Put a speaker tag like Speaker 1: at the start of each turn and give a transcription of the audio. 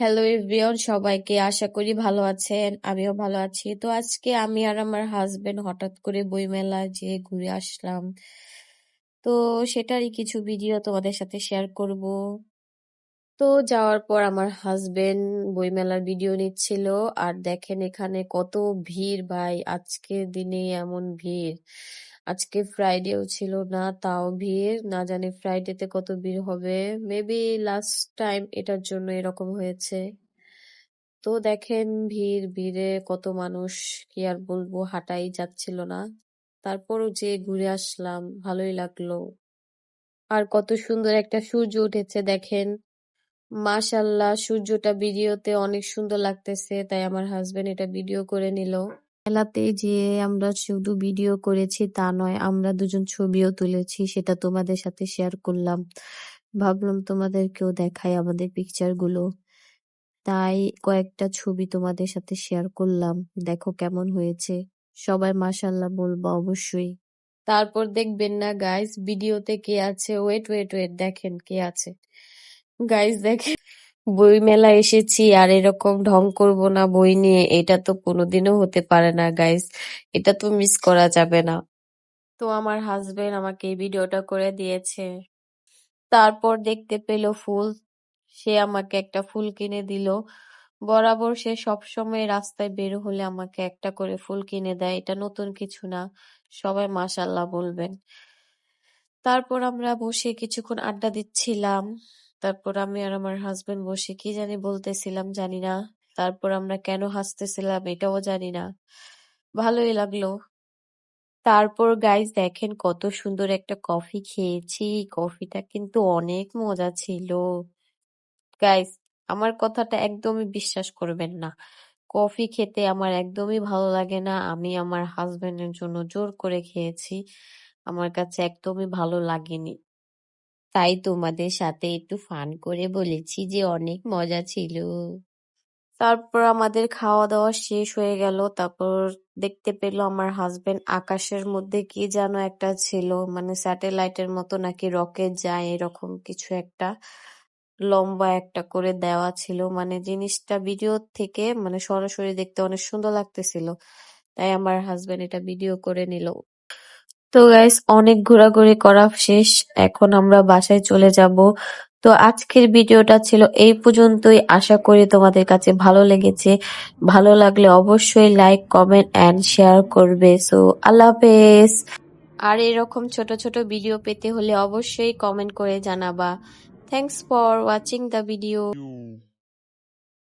Speaker 1: Hello everyone সবাইকে আশা করি ভালো আছেন। আমিও ভালো আছি। তো আজকে আমি আর আমার হাজবেন্ড হঠাৎ করে বইমেলায় যে ঘুরে আসলাম। তো সেটারই কিছু ভিডিও তোমাদের সাথে শেয়ার করব। তো যাওয়ার পর আমার হাজবেন্ড বইমেলার ভিডিও নিচ্ছিল। আর দেখেন এখানে কত ভিড় ভাই আজকের দিনে এমন ভিড়। আজকে ফ্রাইডেও ছিল না, তাও ভিড়। না জানি ফ্রাইডেতে কত ভিড় হবে। মেবি লাস্ট টাইম এটার জন্য এরকম হয়েছে। তো দেখেন ভিড়, ভিড়ে কত মানুষ, কি আর বলব, হাঁটাই যাচ্ছিল না। তারপরও যে ঘুরে আসলাম, ভালোই লাগল। আর কত সুন্দর একটা সূর্য উঠেছে, দেখেন। মাশাল্লাহ সূর্যটা ভিডিওতে অনেক সুন্দর লাগতেছে, তাই আমার হাজবেন্ড এটা ভিডিও করে নিল। মেলাতে যে আমরা শুধু ভিডিও করেছি তা নয়, আমরা দুজন ছবিও তুলেছি, সেটা তোমাদের সাথে শেয়ার করলাম। ভাবলাম তোমাদেরকেও দেখাই আমাদের পিকচারগুলো। তাই কয়েকটা ছবি তোমাদের সাথে শেয়ার করলাম, দেখো কেমন হয়েছে। সবাই মাশাল্লাহ বলবা অবশ্যই। তারপর দেখবেন না গাইস ভিডিওতে কে আছে? ওয়েট ওয়েট ওয়েট দেখেন কে আছে। গাইস দেখেন বই মেলা এসেছি আর এরকম ঢং করব না বই নিয়ে। এটা তো কোনোদিনও হতে পারে না গাইস এটা তো মিস করা যাবে না। তো আমার হাজবেন্ড আমাকে এই ভিডিওটা করে দিয়েছে। তারপর দেখতে পেল ফুল। সে আমাকে একটা ফুল কিনে দিল। বরাবর সে সবসময় রাস্তায় বের হলে আমাকে একটা করে ফুল কিনে দেয়। এটা নতুন কিছু না, সবাই মাশাল্লাহ বলবেন। তারপর আমরা বসে কিছুক্ষণ আড্ডা দিচ্ছিলাম। তারপর আমি আর আমার হাজবেন্ড বসে কি জানি বলতেছিলাম জানি না। তারপর আমরা কেন হাসতেছিলাম এটাও জানি না। ভালোই লাগল। তারপর গাইস দেখেন কত সুন্দর একটা কফি খেয়েছি। কফিটা কিন্তু অনেক মজা ছিল। গাইস আমার কথাটা একদমই বিশ্বাস করবেন না। কফি খেতে আমার একদমই ভালো লাগে না। আমি আমার হাজবেন্ডের জন্য জোর করে খেয়েছি। আমার কাছে একদমই ভালো লাগেনি। তাই তোমাদের সাথে একটু ফান করে বলেছি যে অনেক মজা ছিল। তারপর আমাদের খাওয়া দাওয়া শেষ হয়ে গেল। তারপর দেখতে পেল আমার হাজবেন্ড আকাশের মধ্যে কি যেন একটা ছিল মানে স্যাটেলাইটের মতো নাকি রকেট যায়, এরকম কিছু একটা লম্বা একটা করে দেওয়া ছিল। মানে জিনিসটা ভিডিও থেকে মানে সরাসরি দেখতে অনেক সুন্দর লাগতেছিল। তাই আমার হাজবেন্ড এটা ভিডিও করে নিল। তো গাইস অনেক ঘোরাঘুরি করা শেষ। এখন আমরা বাসায় চলে যাব। তো আজকের ভিডিওটা ছিল এই পর্যন্তই। আশা করি তোমাদের কাছে ভালো লেগেছে। ভালো লাগলে অবশ্যই লাইক কমেন্ট অ্যান্ড শেয়ার করবে। সো আল্লাহ হাফেজ। আর এরকম ছোট ছোট ভিডিও পেতে হলে অবশ্যই কমেন্ট করে জানাবা। Thanks for watching the video